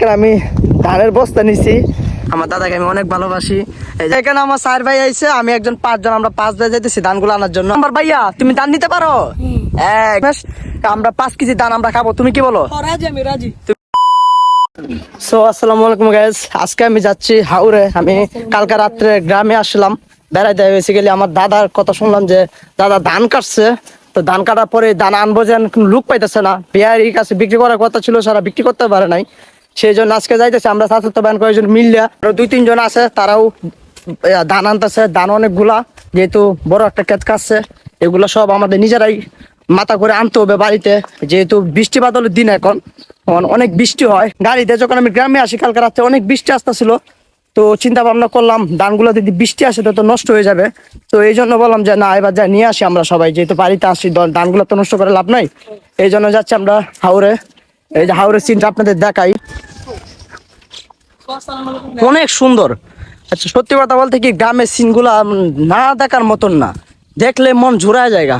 দেখেন আমি ধানের বস্তা নিছি। আমার দাদাকে আমি অনেক ভালোবাসি। এখানে আমার চার ভাই আইছে আমি একজন পাঁচজন আমরা পাঁচ ভাই যাইতেছি ধানগুলো আনার জন্য। আমার ভাইয়া তুমি ধান নিতে পারো? আমরা পাঁচ কেজি ধান আমরা খাব তুমি কি বলো? রাজি আমি রাজি। সো আসসালামু আলাইকুম গাইজ আজকে আমি যাচ্ছি হাওড়ে আমি কালকে রাত্রে গ্রামে আসলাম। বেড়াইতে বেসিক্যালি আমার দাদার কথা শুনলাম যে দাদা ধান কাটছে। তো ধান কাটার পরে ধান আনব যেন লুক পাইতেছে না। বিহারির কাছে বিক্রি করার কথা ছিল সারা বিক্রি করতে পারে নাই। সেই জন্য আজকে যাইতেছে, আমরা সাথে ব্যান কয়েকজন মিললে। আরও দুই, তিনজন আছে, তারাও ধান আনতেছে, ধান অনেকগুলা, যেহেতু বড় একটা ক্ষেত কাটছে, এগুলো সব আমাদের নিজেরাই মাথা করে আনতে হবে বাড়িতে। যেহেতু বৃষ্টি বাদলের দিন এখন অনেক বৃষ্টি হয়। গাড়িতে যখন আমি গ্রামে আসি, কালকে রাত্রে অনেক বৃষ্টি আসতেছিল। তো চিন্তা ভাবনা করলাম, ধানগুলো যদি বৃষ্টি আসে, তো তো নষ্ট হয়ে যাবে। তো এই জন্য বললাম যে, না, এবার যা নিয়ে আসি আমরা সবাই। যেহেতু বাড়িতে আসি ধানগুলো তো নষ্ট করে লাভ নাই। এই জন্য যাচ্ছি আমরা হাওড়ে এই যে হাওড়ের সিনটা আপনাদের দেখাই। অনেক সুন্দর। আচ্ছা সত্যি কথা বলতে কি গ্রামের সিনগুলা না দেখার মতন না। দেখলে মন জোড়ায় জায়গা।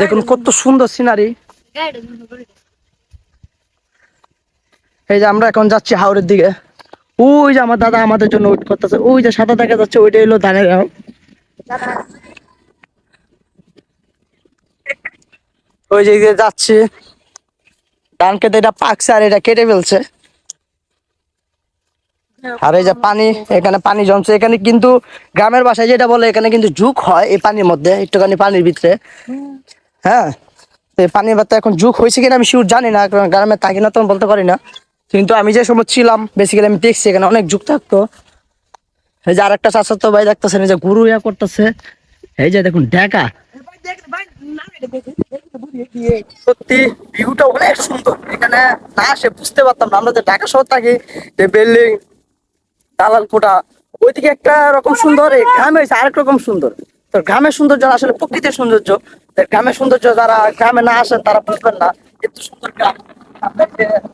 দেখুন কত সুন্দর সিনারি। এই যে আমরা এখন যাচ্ছি হাওড়ের দিকে। ওই যে আমার দাদা আমাদের জন্য ওয়েট করতেছে। ওই যে সাদা দেখা যাচ্ছে, ওইটা হলো ধানের ওই যে যাচ্ছি। ধান কেটে এটা পাকছে আর এটা কেটে ফেলছে। আর এই যে পানি, এখানে পানি জমছে। এখানে কিন্তু গ্রামের বাসায় যেটা বলে, এখানে কিন্তু ঝুঁক হয় এই পানির মধ্যে, একটুখানি পানির ভিতরে। হ্যাঁ তো পানির বার্তা এখন যুগ হয়েছে কিনা আমি শিওর জানি না, কারণ গ্রামে থাকি না তখন বলতে পারি না। কিন্তু আমি যে সময় ছিলাম বেসিক্যালি আমি দেখছি এখানে অনেক যুগ থাকতো। এই যে আরেকটা চাচাতো ভাই দেখতেছেন, এই যে গুরু ইয়া করতেছে। এই যে দেখুন, ডেকা। সত্যি ভিউটা অনেক সুন্দর। এখানে না বুঝতে পারতাম না। আমরা যে ঢাকা শহর থাকি, যে বিল্ডিং দালাল কোটা, ওইদিকে একটা রকম সুন্দর গ্রামে হয়েছে আরেক রকম সুন্দর। তো গ্রামের সৌন্দর্য আসলে প্রকৃতির সৌন্দর্য। গ্রামের সৌন্দর্য যারা গ্রামে না আসেন, তারা বুঝবেন না এত সুন্দর গ্রাম।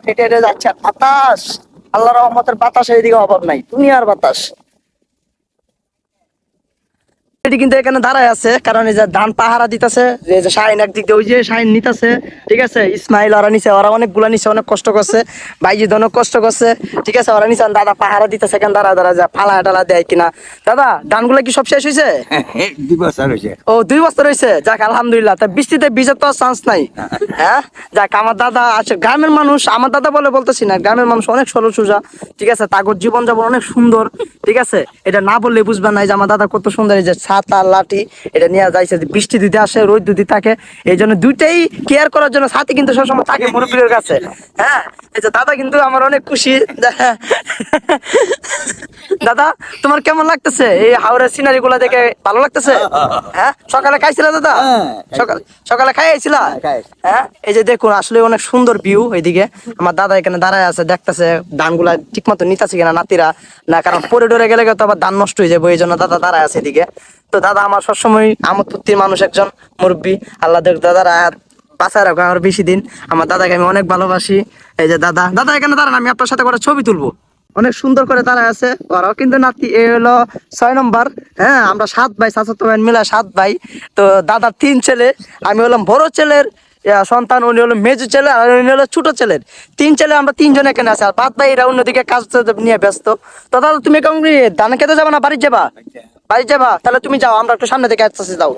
হেঁটে হেঁটে যাচ্ছে বাতাস আল্লাহ রহমতের বাতাস এইদিকে অভাব নাই, দুনিয়ার বাতাস। এটি কিন্তু এখানে দাঁড়ায় আছে কারণ এই যে ধান পাহারা দিতেছে যে যে শাহিন একদিক দিয়ে ওই যে শাহিন নিতেছে ঠিক আছে? ইসমাইল ওরা নিছে ওরা অনেকগুলা নিছে অনেক কষ্ট করছে। বাইজি অনেক কষ্ট করছে ঠিক আছে? ওরা নিছে দাদা পাহারা দিতেছে এখানে দাঁড়া দাঁড়া যা ফালা টালা দেয় কিনা। দাদা ধানগুলো কি সব শেষ হয়েছে দুই ও দুই যাক আলহামদুলিল্লাহ। তা বৃষ্টিতে ভিজে তো চান্স নাই। হ্যাঁ? যাক আমার দাদা আছে গ্রামের মানুষ আমার দাদা বলে বলতেছি না গ্রামের মানুষ অনেক সরল সোজা ঠিক আছে? তাগর জীবন যাপন অনেক সুন্দর ঠিক আছে? এটা না বললে বুঝবেন না যে আমার দাদা কত সুন্দর এই যে ছাতা লাঠি এটা নিয়ে যাইছে যে বৃষ্টি দিতে আসে রোদ দিতে থাকে এই জন্য দুইটাই কেয়ার করার জন্য সাথে কিন্তু সবসময় থাকে মুরব্বীর কাছে। হ্যাঁ? এই যে দাদা কিন্তু আমার অনেক খুশি। দাদা তোমার কেমন লাগতেছে? এই হাওড়ের সিনারি গুলা দেখে ভালো লাগতেছে? হ্যাঁ? সকালে খাইছিল দাদা? হ্যাঁ, সকালে সকালে খাইছিল খাইছি। হ্যাঁ? এই যে দেখুন আসলে অনেক সুন্দর ভিউ এইদিকে আমার দাদা এখানে দাঁড়ায় আছে দেখতেছে ধানগুলা ঠিক মতো নিতেছে কিনা নাতিরা। না কারণ পরে ডরে গেলে তো আবার ধান নষ্ট হয়ে যাবে এই জন্য দাদা দাঁড়ায় আছে এদিকে। তো দাদা আমার সবসময় আমোদ ফুর্তির মানুষ একজন মুরব্বী। আল্লাহ দেখ দাদারা বাঁচায় রাখো আর বেশি দিন। আমার দাদাকে আমি অনেক ভালোবাসি। এই যে দাদা দাদা এখানে দাঁড়ান, আমি আপনার সাথে করে ছবি তুলবো। অনেক সুন্দর করে দাঁড়ায় আছে। ওরাও কিন্তু নাতি, এ হলো ছয় নম্বর। হ্যাঁ আমরা সাত ভাই সাত ভাই মিলা সাত ভাই। তো দাদার তিন ছেলে, আমি হলাম বড় ছেলের সন্তান, উনি হলো মেজু ছেলে আর উনি হলো ছোট ছেলের। তিন ছেলে, আমরা তিনজন এখানে আছে। আর বাদ ভাই এরা অন্যদিকে কাজ নিয়ে ব্যস্ত। তো দাদা, তুমি কেমন ধান খেতে যাবা না বাড়ি যাবা? বাড়ি যাবা? তাহলে তুমি যাও, আমরা একটু সামনে থেকে আসতেছি, যাও।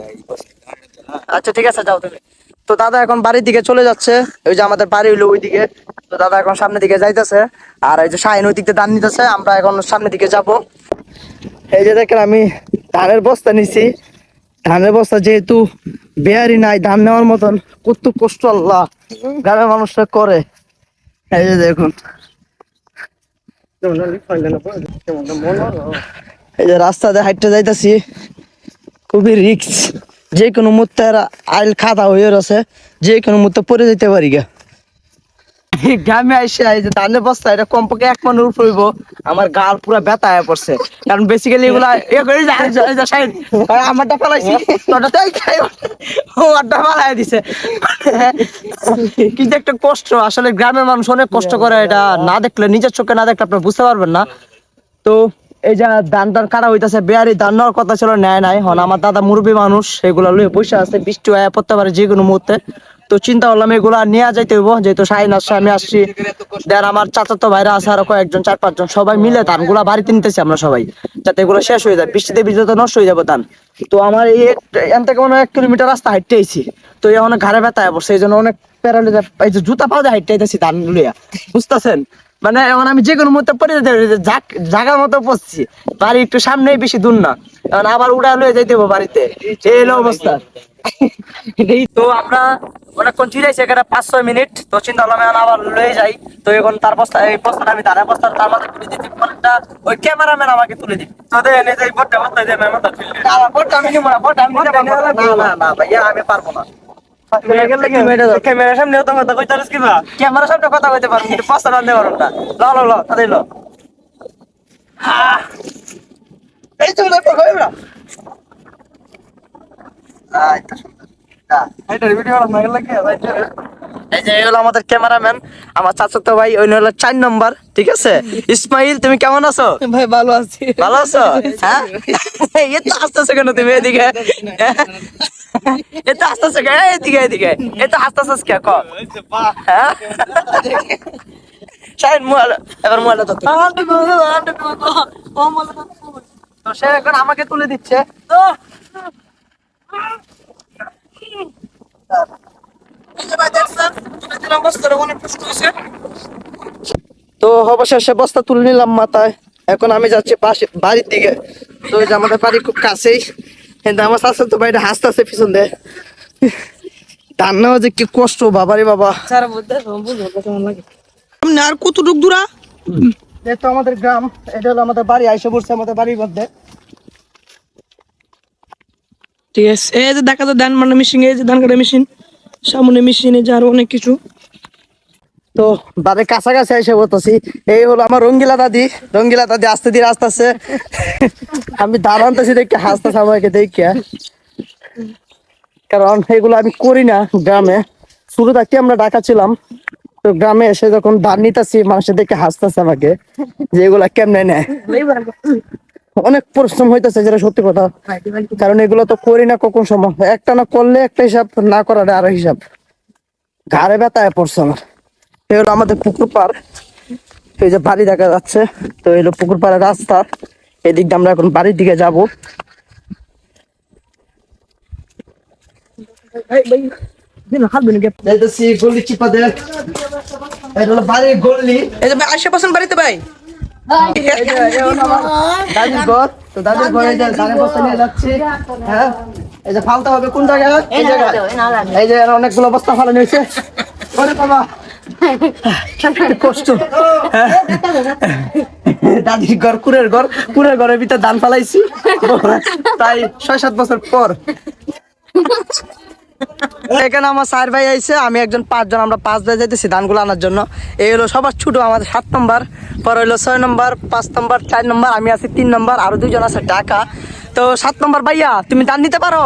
আচ্ছা ঠিক আছে, যাও তুমি। তো দাদা এখন বাড়ির দিকে চলে যাচ্ছে। ওই যে আমাদের বাড়ি হইল ওইদিকে। তো দাদা এখন সামনের দিকে যাইতেছে। আর এই যে শাহিন ওই দিক ধান নিতেছে, আমরা এখন সামনের দিকে যাব। এই যে দেখেন, আমি ধানের বস্তা নিছি। ধানের বস্তা যেহেতু বেয়ারি নাই, ধান নেওয়ার মতন, কত কষ্ট আল্লাহ। গ্রামের মানুষরা করে। এই যে দেখুন। এই যে রাস্তাতে হাইটে যাইতাছি, খুবই রিক্স যে কোনো মুহূর্তে আইল খাতা হয়ে রয়েছে, যে কোনো মুহূর্তে পরে যেতে পারি গা। গ্রামে আইসে, এই যে ধানের বস্তা, এটা কমপক্ষে এক মানের উপর আমার গাল পুরা ব্যথা হয়ে পড়ছে। কারণ বেসিক্যালি এগুলা এ করে আমারটা ফেলাইছি। তোরটা তাই খাই দিছে। কিন্তু একটা কষ্ট, আসলে গ্রামের মানুষ অনেক কষ্ট করে এটা। না দেখলে, নিজের চোখে না দেখলে আপনি বুঝতে পারবেন না। তো এই যে ধান টান কাটা হইতাছে বেয়ারি ধান নেওয়ার কথা ছিল, নেয় নাই। হন, আমার দাদা মুরব্বী মানুষ, সেগুলো লুয়ে বসে আছে, বৃষ্টি হয়ে পড়তে পারে যে কোনো মুহূর্তে। তো চিন্তা করলাম, এগুলা নিয়ে যাইতে হইব, যেহেতু শাহিন আসছে আমি আসছি। দেন আমার চাচাতো ভাইরা আছে, আরও কয়েকজন, চার পাঁচজন, সবাই মিলে ধানগুলা বাড়িতে নিতেছি আমরা সবাই, যাতে এগুলো শেষ হয়ে যায়, বৃষ্টিতে ভিজতে নষ্ট হয়ে যাবে ধান। তো আমার এই এখান থেকে মনে হয় এক কিলোমিটার রাস্তা হাঁটতে আইছি। তো এখন ঘাড়ে ব্যথা পড়ছে, এই জন্য অনেক প্যারালিজা এই যে জুতা পাওয়া যায় হাঁটতে আইতেছি ধান লইয়া। বুঝতেছেন? মানে এখন আমি যে কোনো মুহূর্তে পড়ে যেতে যাক মতো পড়ছি। বাড়ি একটু সামনেই বেশি দূর না। এখন আবার উড়া লয়ে যাইতে হবে বাড়িতে। এই হলো অবস্থা। এই তো অনেকক্ষণ এখানে পাঁচ ছয় মিনিট। তো চিন্তা করলাম এখন আবার লয়ে যাই। তো এখন তার বস্তা এই বস্তাটা আমি তার তুলে দিচ্ছি। পরেরটা ওই ক্যামেরাম্যান আমাকে তুলে দিবে। তো দে নে যাই বড়টা বড়টা দে মেমন তা ফিল না না, ভোটটা আমি নিবো না, আমি না, না, ভাইয়া, আমি পারব না। ক্যামেরার সামনে তো কথা কইতারিস কিবা? ক্যামেরার সামনে কথা বলতে পারব কিন্তু বস্তা টানতে পারব না ল ল ল তাদের ল। এই তো দেখো ভাইরা আয় তা সুন্দর। না। এটা ভিডিও বানাই লাগে এই যে এই হলো আমাদের ক্যামেরাম্যান। আমার চাচাতো ভাই ওই হলো চার নম্বর ঠিক আছে? ইসমাইল তুমি কেমন আছো? ভাই ভালো আছি। ভালো আছো? হ্যাঁ? এ তো আসতেছে কেন তুমি এদিকে? এ তো আসতেছে কেন এদিকে এদিকে। এ তো কে? ক? হ্যাঁ? শাহিন মোবাইল এবার ধর তো। সে এখন আমাকে তুলে দিচ্ছে। তো। তো অবশেষে বস্তা তুলে নিলাম মাথায়। এখন আমি যাচ্ছি পাশে বাড়ির দিকে। তো আমাদের বাড়ি খুব কাছেই। কিন্তু আমার শাশুড়ি তো বাড়িটা হাসতেছে পিছন দিয়ে। ধান নেওয়া যে কি কষ্ট বাবারে বাবা। সামনে আর কতটুক দূরা? এই তো আমাদের গ্রাম এটা হলো আমাদের বাড়ি আইসে পড়ছে আমাদের বাড়ির মধ্যে। ঠিক আছে এই যে দেখা যায় ধান মানে মেশিন এই যে ধান কাটা মেশিন সামনে মেশিন এই যে আরও অনেক কিছু। তো বাড়ির কাছাকাছি এসে বলতেছি, এই হলো আমার রঙ্গিলা দাদি। রঙ্গিলা দাদি আস্তে ধীরে আসতেছে। আমি দাঁড়ানতেছি দেখে হাসতেছে আমাকে দেখে কারণ এগুলো আমি করি না গ্রামে। শুরু থাকতে আমরা ঢাকা ছিলাম, তো গ্রামে এসে যখন ধান নিতেছি মানুষের দেখে হাসতেছে আমাকে যে এগুলা কেমনে নেয়। অনেক পরিশ্রম হইতেছে, যেটা সত্যি কথা। কারণ এগুলো তো করি না কখন সময় একটা না করলে একটা হিসাব, না করার আরও হিসাব। ঘাড়ে ব্যথায় পড়ছে আমার। এই হলো আমাদের পুকুর পাড়। এই যে বাড়ি দেখা যাচ্ছে তো এই হলো পুকুর পাড়ের রাস্তা। এদিক দিয়ে আমরা এখন বাড়ির দিকে যাব। বাড়িতে ভাই। দাদির ঘর তো দাদির ঘরে ধানের বস্তা নিয়ে যাচ্ছি। হ্যাঁ এই যে ফালতে হবে কোন জায়গায়? এই জায়গায় এই যে অনেকগুলো বস্তা ফালানো হয়েছে। বাবা দাদির ঘর কুড়ের ঘর কুড়ের ঘরের ভিতরে ধান ফালাইছি। প্রায় ছয় সাত বছর পর। এখানে আমার চার ভাই আইছে, আমি একজন পাঁচজন, আমরা পাঁচ ভাই যাইতেছি ধানগুলো আনার জন্য। এই হলো সবার ছোট, আমাদের সাত নম্বর, পর হইল ছয় নম্বর, পাঁচ নম্বর, চার নম্বর, আমি আছি তিন নম্বর, আরও দুইজন আছে ঢাকা। তো সাত নম্বর ভাইয়া তুমি ধান নিতে পারো?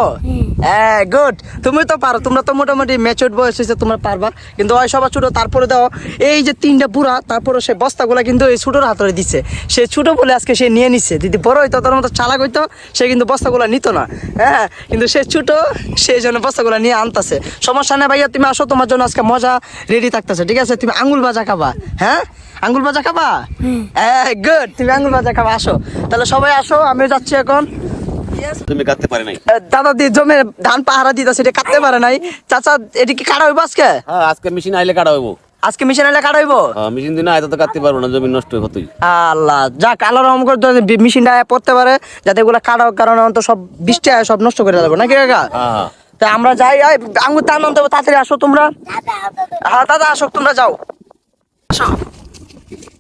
হ্যাঁ গুড তুমি তো পারো তোমরা তো মোটামুটি ম্যাচুর বয়স হয়েছে তোমরা পারবা। কিন্তু ওই সবার ছোট তারপরে দাও এই যে তিনটা বুড়া তারপরে সে বস্তাগুলা কিন্তু এই ছোটোর হাতরে দিচ্ছে সে ছোট বলে আজকে সে নিয়ে নিচ্ছে যদি বড় হইতো তার মতো চালাক হইতো সে কিন্তু বস্তাগুলা নিত না। হ্যাঁ কিন্তু সে ছোট সেই জন্য বস্তাগুলা নিয়ে আনতেছে। সমস্যা নেই ভাইয়া তুমি আসো তোমার জন্য আজকে মজা রেডি থাকতেছে ঠিক আছে? তুমি আঙুল ভাজা খাবা হ্যাঁ? আঙ্গুল ভাজা খাবা? হ্যাঁ গুড তুমি আঙ্গুল ভাজা খাবা আসো। তাহলে সবাই আসো আমি যাচ্ছি এখন। তুমি কাটতে পারে নাই। দাদা দি জমে ধান পাহারা দিতে সেটা কাটতে পারে নাই। চাচা এটি কি কাটা হইব আজকে? হ্যাঁ আজকে মেশিন আইলে কাটা হইব। আজকে মিশন এলে কাটা হইব? মেশিন দিনে আয়তো তো কাটতে পারব না জমি নষ্ট হতোই আল্লাহ যা কালো রকম করে মেশিনটা পড়তে পারে যাতে এগুলো কাটা কারণ তো সব বৃষ্টি আয় সব নষ্ট করে দেবো নাকি কাকা? হ্যাঁ হ্যাঁ। তা আমরা যাই আয়, আঙ্গুর টান আনতে হবে তাড়াতাড়ি আসো তোমরা। হ্যাঁ দাদা আসো তোমরা যাও। আসো।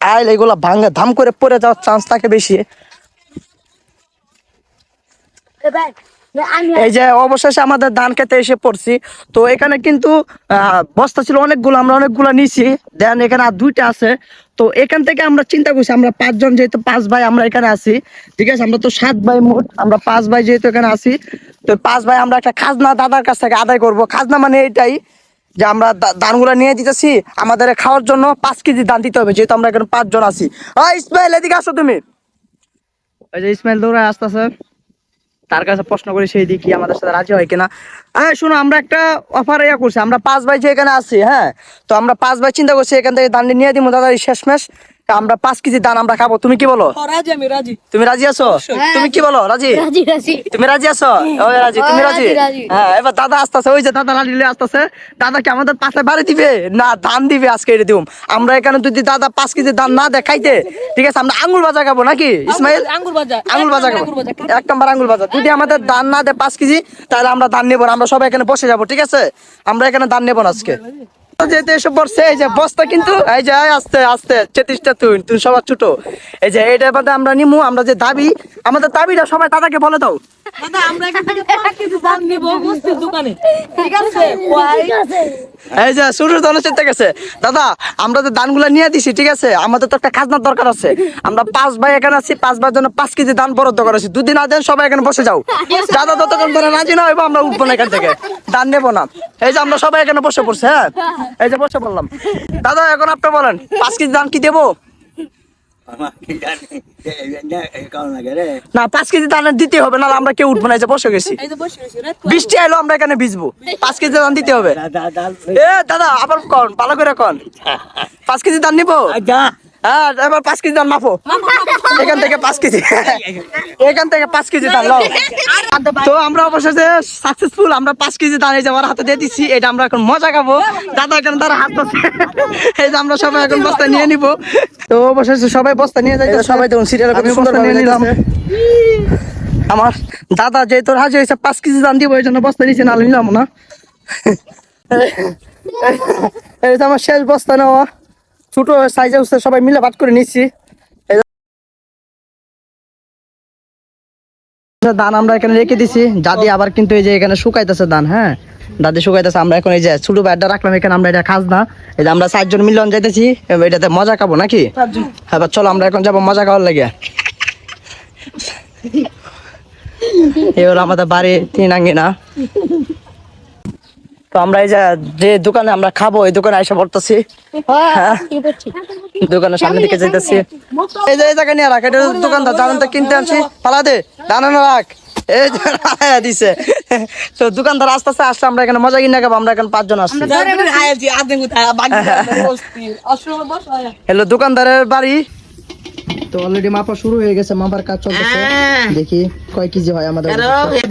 আইল এগুলা ভাঙ্গা ধাম করে পড়ে যাওয়ার চান্স থাকে বেশি। এই যে অবশেষে আমাদের ধান খেতে এসে পড়ছি। তো এখানে কিন্তু বস্তা ছিল অনেকগুলো আমরা অনেকগুলো নিছি। দেন এখানে আর দুইটা আছে। তো এখান থেকে আমরা চিন্তা করছি আমরা পাঁচজন যেহেতু পাঁচ ভাই আমরা এখানে আছি ঠিক আছে? আমরা তো সাত ভাই মোট আমরা পাঁচ ভাই যেহেতু এখানে আছি। তো পাঁচ ভাই আমরা একটা খাজনা দাদার কাছ থেকে আদায় করব। খাজনা মানে এটাই যে আমরা দা- ধানগুলো নিয়ে দিতেছি, আমাদের খাওয়ার জন্য পাঁচ কেজি ধান দিতে হবে, যেহেতু আমরা এখানে পাঁচজন আছি। ইসমাইল, এদিকে আসো তুমি। ওই যে ইসমাইল দৌড়ায় আসতেছে। তার কাছে প্রশ্ন করি, সেই দিকে আমাদের সাথে রাজি হয় কিনা? হ্যাঁ শোনো, আমরা একটা অফার ইয়া করছি, আমরা পাঁচ ভাই যে এখানে আছি হ্যাঁ? তো আমরা পাঁচ ভাই চিন্তা করছি, এখান থেকে দান নিয়ে দিবো দাদা শেষমেশ। আমরা পাঁচ কেজি দান আমরা খাব। তুমি কি বলো? রাজি আমি রাজি। তুমি রাজি আছো? তুমি কি বলো? রাজি? রাজি রাজি। তুমি রাজি আছো? ওই রাজি তুমি হ্যাঁ, রাজি। হ্যাঁ এবার দাদা আসতেছে ওই যে দাদা নিয়ে আসতেছে। দাদা কি আমাদের পাশে বাড়ি দিবে? না ধান দিবে আজকে এটা দিম আমরা এখানে যদি দাদা পাঁচ কেজি ধান না দেয় খাইতে ঠিক আছে আমরা আঙ্গুল বাজা খাব নাকি? ইসমাইল? আঙ্গুর বাজার আঙুল বাজা খাব। এক নম্বর আঙুল বাজা যদি আমাদের ধান না দেয় পাঁচ কেজি তাহলে আমরা ধান নেব আমরা সবাই এখানে বসে যাব ঠিক আছে? আমরা এখানে ধান নেব না আজকে। যেতে এসে পড়ছে এই যে বস্তা কিন্তু এই যে আস্তে আস্তে চেতিসটা তুই তুই সবার ছোট। এই যে এটা বাদে আমরা নিমু আমরা যে দাবি আমাদের দাবিটা সবাই দাদাকে বলে দাও। দাদা আমরা এখান থেকে পাঁচ কেজি নিব দোকানে। ঠিক আছে। এই যে শুরু থেকে গেছে। দাদা, আমরা যে ধানগুলা নিয়ে দিছি, ঠিক আছে? আমাদের তো একটা খাজনার দরকার আছে। আমরা পাঁচ ভাই এখানে আছি, পাঁচ ভাইয়ের জন্য পাঁচ কেজি ধান বরাদ্দ করেছি দুদিন না দেন সবাই এখানে বসে যাও। দাদা ততক্ষণ ধরে রাজি না হইবো, আমরা উঠবো না এখান থেকে। ধান নেব না। এই যে আমরা সবাই এখানে বসে পড়ছি হ্যাঁ? এই যে বসে পড়লাম। দাদা, এখন আপনি বলেন, পাঁচ কেজি ধান কি দেবো? না পাঁচ কেজি ধান দিতে হবে না আমরা কেউ উঠবো না যে বসে গেছি। এই যে বসে রয়েছি রাত বৃষ্টি আইলো আমরা এখানে ভিজবো। পাঁচ কেজি ধান দিতে হবে। এ দাদা আবার কন ভালো করে কন। পাঁচ কেজি ধান নিবো? হ্যাঁ এবার পাঁচ কেজি ধান মাপো। এখান থেকে পাঁচ কেজি। এখান থেকে পাঁচ কেজি ধান লও তো আমরা অবশেষে সাকসেসফুল আমরা পাঁচ কেজি ধান এই যে আমার হাতে দিয়ে দিচ্ছি এটা আমরা এখন মজা খাব। দাদা এখানে তার হাত আছে এই যে আমরা সবাই এখন বস্তা নিয়ে নিব। তো অবশেষে সবাই বস্তা নিয়ে যাই সবাই দেখুন সিরিয়াল সুন্দর নিয়ে নিলাম। আমার দাদা যেহেতু রাজি হয়েছে পাঁচ কেজি দাম দিব এই জন্য বস্তা নিচে না নিলাম না। এই যে আমার শেষ বস্তা নেওয়া। ছোট সাইজে সবাই মিলে ভাট করে নিচ্ছি। ধান আমরা এখানে রেখে দিছি। দাদি আবার কিন্তু এই যে এখানে শুকাইতেছে ধান হ্যাঁ? দাদি শুকাইতেছে আমরা এখন এই যে ছোট ব্যাটটা রাখলাম এখানে আমরা এটা খাস না এই যে আমরা চারজন মিলন যাইতেছি এটাতে মজা খাব নাকি? এবার চলো আমরা এখন যাব মজা খাওয়ার লাগে। এই হলো আমাদের বাড়ি তিন আঙ্গিনা। তো আমরা এই যে দোকানে আমরা খাব এই দোকানে এসে পড়তেছি। হ্যাঁ দোকানের সামনে দিকে যাইতেছি। এই যে এই জায়গা নিয়ে রাখ এটা দোকানদার কিনতে আনছি। পালা দে দানা রাখ। এই আয়া দিছে। তো দোকানদার আস্তে আস্তে আসলে আমরা এখানে মজা কিনে খাব আমরা এখানে পাঁচজন আসছি হ্যালো দোকানদারের বাড়ি? তো অলরেডি মাপা শুরু হয়ে গেছে মাপার কাজ চলতেছে। দেখি কয় কেজি হয় আমাদের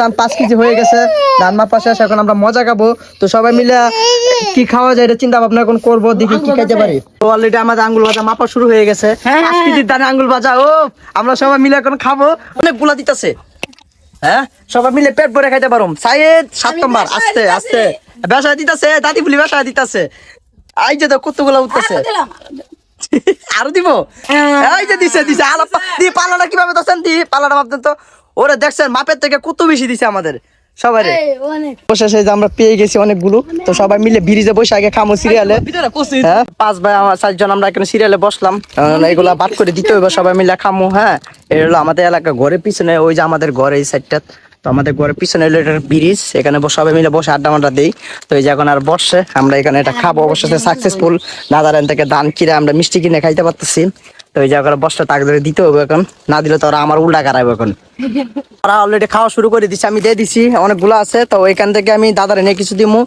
ধান পাঁচ কেজি হয়ে গেছে ধান মাপা শেষ এখন আমরা মজা খাব। তো সবাই মিলে কি খাওয়া যায় এটা চিন্তা ভাবনা এখন করব দেখি কি খাইতে পারি। তো অলরেডি আমাদের আঙ্গুল ভাজা মাপা শুরু হয়ে গেছে। পাঁচ কেজির দানে আঙ্গুল ভাজা ও আমরা সবাই মিলে এখন খাব। অনেকগুলা দিতেছে। হ্যাঁ? সবাই মিলে পেট ভরে খাইতে পারো সাইড সাত নম্বর আস্তে আস্তে। বেসা দিতেছে দাদি বলি বেসা দিতেছে। আই যে তো কতগুলা উঠতেছে। আরও দিব? এই যে দিছে দিছে আলাপ দি পালাটা কীভাবে দছেন দি পালাটা ভাবতেন তো? ওরে দেখছেন মাপের থেকে কত বেশি দিছে আমাদের। সবাই বসে সেই যে আমরা পেয়ে গেছি অনেকগুলো তো সবাই মিলে ব্রিজে বসে আগে খামো সিরিয়ালে। হ্যাঁ? পাঁচ ভাই আমার চারজন আমরা এখানে সিরিয়ালে বসলাম। এগুলা বাদ করে দিতে হবে সবাই মিলে খামো হ্যাঁ? এই হলো আমাদের এলাকা ঘরের পিছনে ওই যে আমাদের ঘর এই সাইডটা তো আমাদের ঘরের পিছনে হলো ব্রিজ এখানে সবাই মিলে বসে আড্ডা মাড্ডা দিই। তো এই যে এখন আর বসে আমরা এখানে এটা খাব অবশ্যই সাকসেসফুল দাদার থেকে দান কিনে আমরা মিষ্টি কিনে খাইতে পারতেছি। বস্তা টাক দিতে হবে এখন। না দিলে আমার উল্টা এখন। ওরা অলরেডি খাওয়া শুরু করে দিচ্ছে আমি দিয়ে দিছি, অনেকগুলো আছে, তো ওইখান থেকে আমি দাদার এনে কিছু দিমু।